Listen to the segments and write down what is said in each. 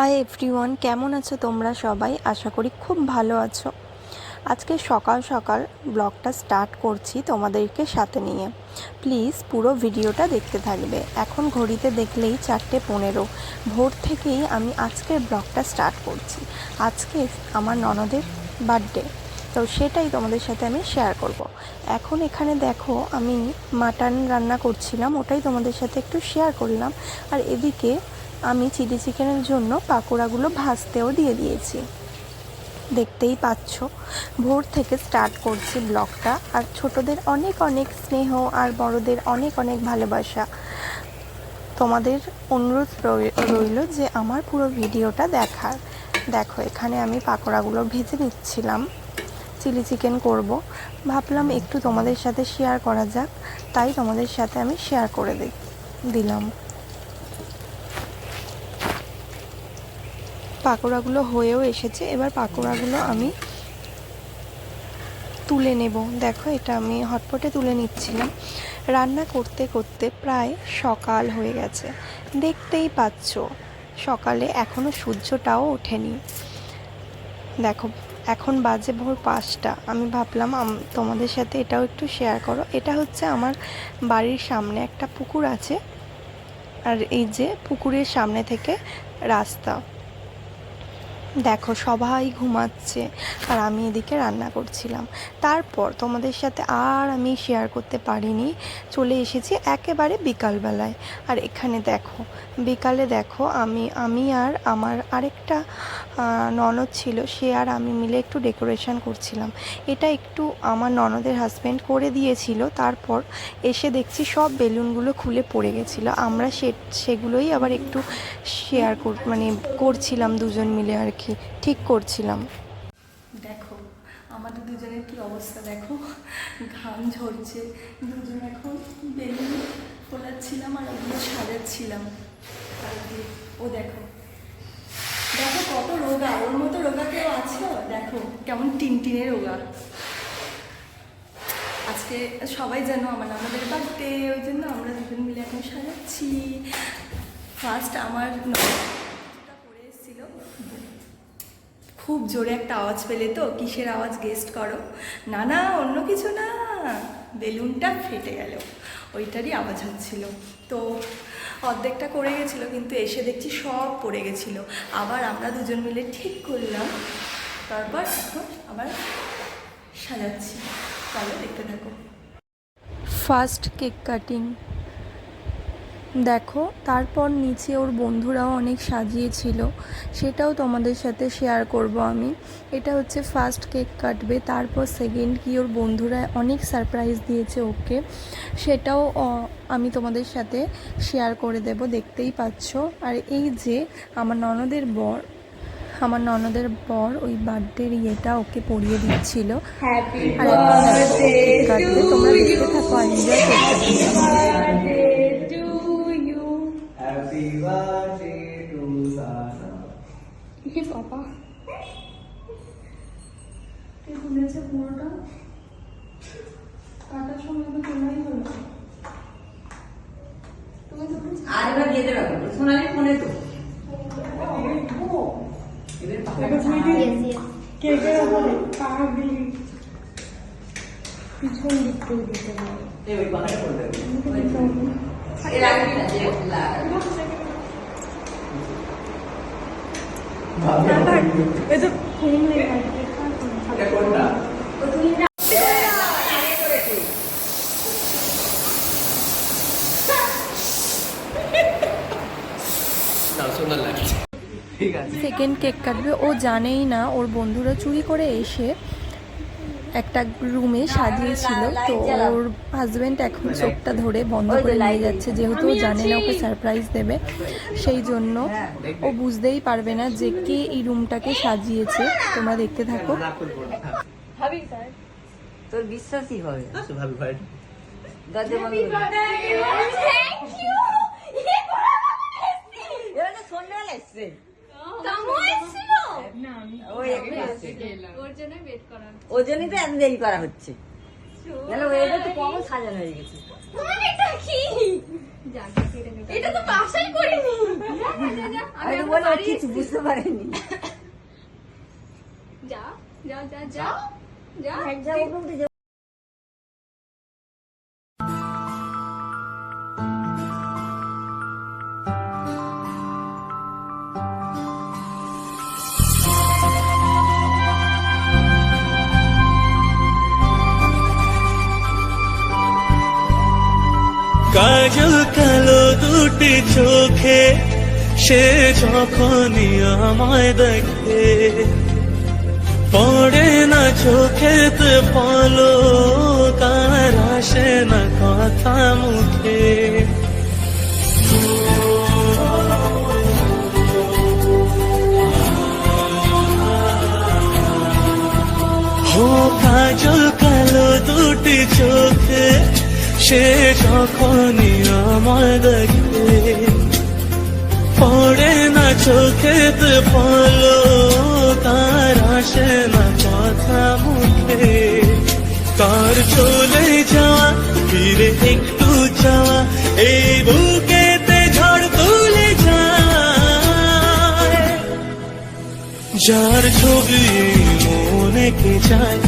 Hi everyone কেমন আছো তোমরা সবাই? আশা করি খুব ভালো আছো। আজকে সকাল সকাল ব্লগটা স্টার্ট করছি তোমাদেরকে সাথে নিয়ে। প্লিজ পুরো ভিডিওটা দেখতে থাকবে। এখন ঘড়িতে দেখলেই চারটে পনেরো। ভোর থেকেই আমি আজকের ব্লগটা স্টার্ট করছি। আজকে আমার ননদের বার্থডে। তো সেটাই তোমাদের সাথে আমি শেয়ার করব। এখন এখানে দেখো আমি মাটন রান্না করছিলাম, ওটাই তোমাদের সাথে একটু শেয়ার করলাম। আর এদিকে আমি চিলি চিকেনের জন্য পাকোড়াগুলো ভাজতেও দিয়ে দিয়েছি। দেখতেই পাচ্ছ, ভোর থেকে স্টার্ট করছি ব্লগটা, আর ছোটদের অনেক অনেক স্নেহ আর বড়দের অনেক অনেক ভালোবাসা। তোমাদের অনুরোধ রইল যে আমার পুরো ভিডিওটা দেখার। দেখো, এখানে আমি পাকোড়াগুলো ভেজে নিচ্ছিলাম। চিলি চিকেন করব। ভাবলাম একটু তোমাদের সাথে শেয়ার করা যাক, তাই তোমাদের সাথে আমি শেয়ার করে দিলাম। পাকোড়াগুলো হয়েও এসেছে, এবার পাকোড়াগুলো আমি তুলে নেব। দেখো, এটা আমি হটপটে তুলে নিচ্ছিলাম। রান্না করতে করতে প্রায় সকাল হয়ে গেছে। দেখতেই পাচ্ছ, সকালে এখনও সূর্যটাও ওঠেনি। দেখো, এখন বাজে ভোর পাঁচটা। আমি ভাবলাম তোমাদের সাথে এটাও একটু শেয়ার করো। এটা হচ্ছে আমার বাড়ির সামনে একটা পুকুর আছে, আর এই যে পুকুরের সামনে থেকে রাস্তা। দেখো, সবাই ঘুমাচ্ছে। আর আমি এদিকে রান্না করছিলাম। তারপর তোমাদের সাথে আর আমি শেয়ার করতে পারিনি। চলে এসেছি একেবারে বিকালবেলায়। আর এখানে দেখো, বিকালে দেখো আমি আমি আর আমার আরেকটা ননদ ছিল, সে আর আমি মিলে একটু ডেকোরেশন করছিলাম। এটা একটু আমার ননদের হাজব্যান্ড করে দিয়েছিল। তারপর এসে দেখছি সব বেলুনগুলো খুলে পড়ে গেছিল। আমরা সে, সেগুলোই আবার একটু শেয়ার কর মানে করছিলাম দুজন মিলে আর কি। ঠিক করছিলাম। দেখো, আমাদের দুজনের কি অবস্থা দেখো? ঘাম ঝরছে, দুজন এখন বেলুন ফোলাচ্ছিলাম আর ওগুলো সাজাচ্ছিলাম। ও দেখো। দেখো কত রোগা, ওর মতো রোগা কেউ আছে? দেখো, কেমন টিনটিনে রোগা। আজকে সবাই জানো আমার, আমাদের বার্থডে ওই জন্য আমরা দুজন মিলে এখন সাজাচ্ছি। ফার্স্ট আমার নটা পরে এসেছিল খুব জোরে একটা আওয়াজ পেলে তো, কিসের আওয়াজ গেস্ট করো? না না, অন্য কিছু না। বেলুনটা ফেটে গেল। ওইটারই আওয়াজ হচ্ছিল। তো অর্ধেকটা করে গেছিল, কিন্তু এসে দেখছি সব পড়ে গেছিল। আবার আমরা দুজন মিলে ঠিক করলাম। তারপর এখন আবার সাজাচ্ছি। তাহলে দেখতে থাকো। ফার্স্ট কেক কাটিং দেখো তারপর নিচে ওর বন্ধুরাও অনেক সাজিয়েছিল। সেটাও তোমাদের সাথে শেয়ার করব আমি। এটা হচ্ছে ফার্স্ট কেক কাটবে তারপর সেকেন্ড কি ওর বন্ধুরা অনেক সারপ্রাইজ দিয়েছে ওকে। সেটাও আমি তোমাদের সাথে শেয়ার করে দেব দেখতেই পাচ্ছ। আর এই যে আমার ননদের বর আমার ননদের বর ওই বার্থডের ইয়েটা ওকে পরিয়ে দিচ্ছিল। আর তোমরা দেখতে থাকো এনজয় করতে birthday to Sana. হে বাবা? কে খুলেছে পুরোটা? কাটার সময় তো তোলাই হলো তুমি তো আরেকবার দিয়ে দেবে সোনালি ফোনে তো। কেকের ওপরে পা দিলি পিছন দিক থেকে দিতে হবে। করে দেবে। এর আগে না যে লাগাবে। এই তো ফোন নেই এটা কোনটা না সুন্দর লাগছে ঠিক আছে সেকেন্ড কেক কাটবে ও জানেই না ওর বন্ধুরা চুরি করে এসে একটা রুমে সাজিয়েছিল। তো ওর হাজবেন্ড এখন চোখটা ধরে বন্ধ করে নিয়ে যাচ্ছে যেহেতু ও জানে না ওকে সারপ্রাইজ দেবে। সেই জন্য ও বুঝতেই পারবে না যে কে এই রুমটাকে সাজিয়েছে। তোমরা দেখতে থাকো। তোর বিশ্বাসই হবে ওর জন্যই তো এত দেরি করা হচ্ছে। নাহলে ওয়েদার তো কম সাজানো হয়ে গেছে? এটা তো বাসাই করিনি। যা, যা, যা, আমি আমি বলে কিছু বুঝতে পারিনি। যা যা যা যা। যা। কাজল কালো দুটি চোখে, সে যখনই আমায় দেখে, পড়ে না চোখেতে পলো কার আসে না কথা মুখে। কাজল সে যখনই আমায় দেখে, পড়ে না চোখেতে পলো তার আসে না কথা মুখে। তার চলে যাওয়া, ফিরে একটু যাওয়া, এই বুকেতে ঝড় তুলে যায়। যার ছবি মনে কে যায়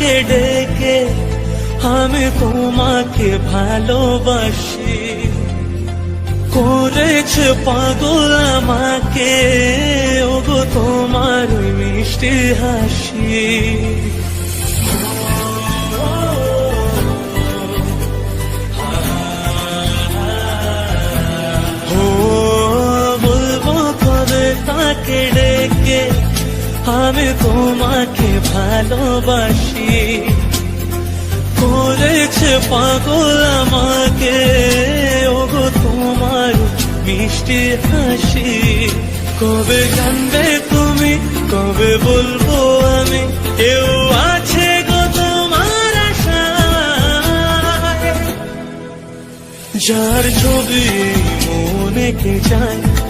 তাকে ডেকে আমি তোমাকে ভালোবাসি। করেছে পাগল আমাকে ওগো তোমার মিষ্টি হাসি। আমি তোমাকে ভালোবাসি। করেছে পাগল আমাকে। ওগো, তোমার মিষ্টি হাসি। কবে জানবে তুমি, কবে বলব আমি? কেউ আছে গো তোমার যার ছবি মনে কে যায়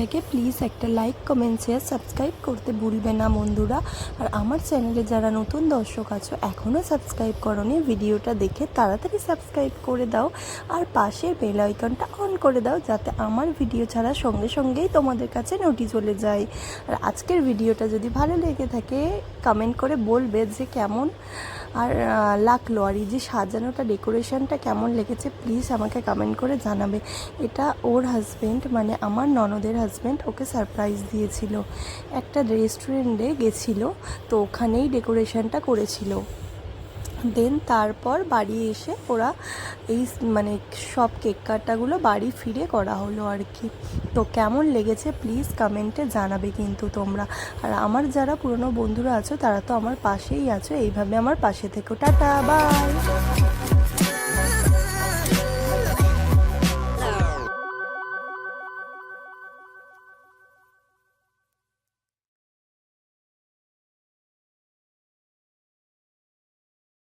থাকে প্লিজ একটা লাইক কমেন্ট শেয়ার সাবস্ক্রাইব করতে ভুলবে না বন্ধুরা। আর আমার চ্যানেলে যারা নতুন দর্শক আছো এখনও সাবস্ক্রাইব করনি, ভিডিওটা দেখে তাড়াতাড়ি সাবস্ক্রাইব করে দাও। আর পাশের বেল আইকনটা অন করে দাও, যাতে আমার ভিডিও ছাড়া সঙ্গে সঙ্গেই তোমাদের কাছে নোটিশ চলে যায়। আর আজকের ভিডিওটা যদি ভালো লেগে থাকে কমেন্ট করে বলবে যে কেমন। আর লাগল আর এই যে সাজানোটা, ডেকোরেশনটা কেমন লেগেছে, প্লিজ আমাকে কমেন্ট করে জানাবে। এটা ওর হাজব্যান্ড মানে আমার ননদের হাজব্যান্ড ওকে সারপ্রাইজ দিয়েছিল। একটা রেস্টুরেন্টে গেছিল, তো ওখানেই ডেকোরেশনটা করেছিল। দেন তারপর বাড়ি এসে ওরা এই মানে সব কেক কাটাগুলো বাড়ি ফিরে করা হলো আর কি। তো কেমন লেগেছে প্লিজ কমেন্টে জানাবে কিন্তু তোমরা। আর আমার যারা পুরনো বন্ধুরা আছো, তারা তো আমার পাশেই আছো। এইভাবে আমার পাশে থেকো। Tata bye